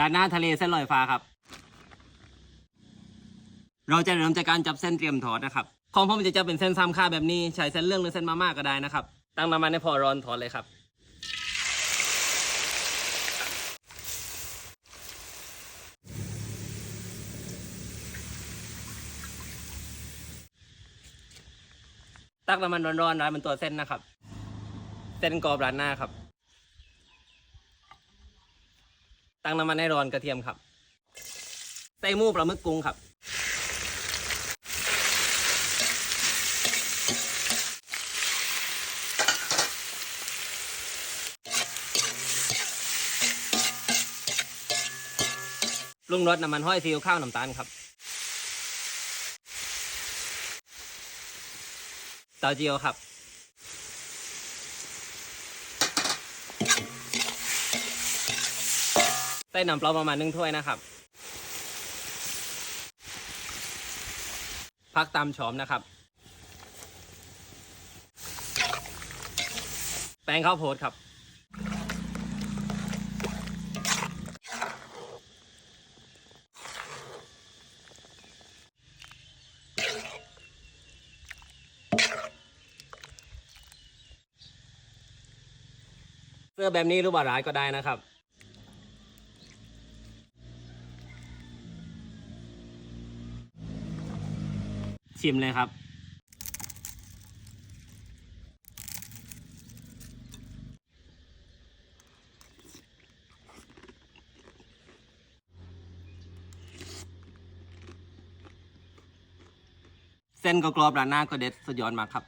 ราดหน้าทะเลเส้นลอยฟ้าครับ เราจะเริ่มจากการจับเส้นเตรียมทอดนะครับ ของผมจะจับเป็นเส้นซ้ำค่าแบบนี้ ใช้เส้นเรื่องหรือเส้นมาม่าก็ได้นะครับ ตั้งน้ำมันให้พอร้อนทอดเลยครับ ตักน้ำมันร้อนๆร้านเป็นตัวเส้นนะครับ เส้นกรอบร้านหน้าครับ ตั้งน้ำมันให้ร้อนกระเทียมครับใส่หมูปลาหมึกกุ้งครับปรุงรสน้ำมันห้อยซีอิ๊วข้าวน้ำตาลครับเต้าเจี้ยวครับ ใส่น้ำเปล่าประมาณหนึ่งถ้วยนะครับพักตามชอมนะครับ แป้งข้าวโพดครับ เสื้อแบบนี้รูปว่าร้ายก็ได้นะครับ ชิมเลยครับ เส้นก็กรอบร้านหน้าก็เด็ดสุดยอดมากครับ